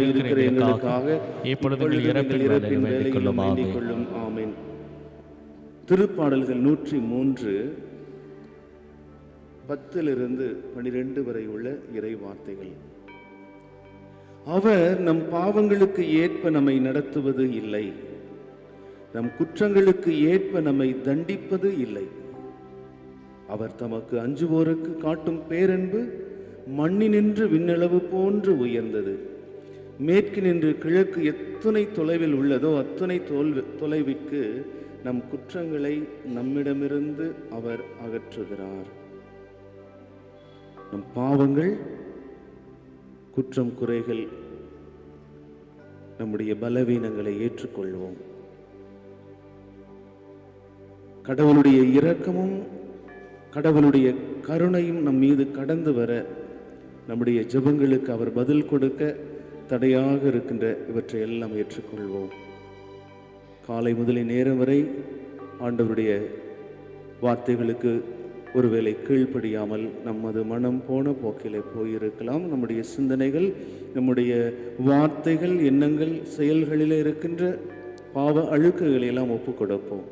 இருக்கிற எங்களுக்காக. இப்பொழுது இறப்பின் ஆமென். திருப்பாடல்கள் நூற்றி மூன்று. பத்திலிருந்து பனிரெண்டு வரை உள்ள இறை வார்த்தைகள். அவர் நம் பாவங்களுக்கு ஏற்ப நம்மை நடத்துவது இல்லை. நம் குற்றங்களுக்கு ஏற்ப நம்மை தண்டிப்பது இல்லை. அவர் தமக்கு அஞ்சுவோருக்கு காட்டும் பேரன்பு மண்ணினின்று விண்ணளவு போன்று உயர்ந்தது. மேற்கு நின்று கிழக்கு எத்தனை தொலைவில் உள்ளதோ அத்தனை தோல்வி தொலைவிற்கு நம் குற்றங்களை நம்மிடமிருந்து அவர் அகற்றுகிறார். நம் பாவங்கள் குற்றம் குறைகள் நம்முடைய பலவீனங்களை ஏற்றுக்கொள்வோம். கடவுளுடைய இரக்கமும் கடவுளுடைய கருணையும் நம் மீது கடந்து வர நம்முடைய ஜெபங்களுக்கு அவர் பதில் கொடுக்க தடையாக இருக்கின்ற இவற்றை எல்லாம் ஏற்றுக்கொள்வோம். காலை முதலை நேரம் வரை ஆண்டவருடைய வார்த்தைகளுக்கு ஒருவேளை கீழ்ப்படியாமல் நமது மனம் போன போக்கிலே போயிருக்கலாம். நம்முடைய சிந்தனைகள் நம்முடைய வார்த்தைகள் எண்ணங்கள் செயல்களில் இருக்கின்ற பாவ அழுக்குகளை எல்லாம் ஒப்புக் கொடுப்போம்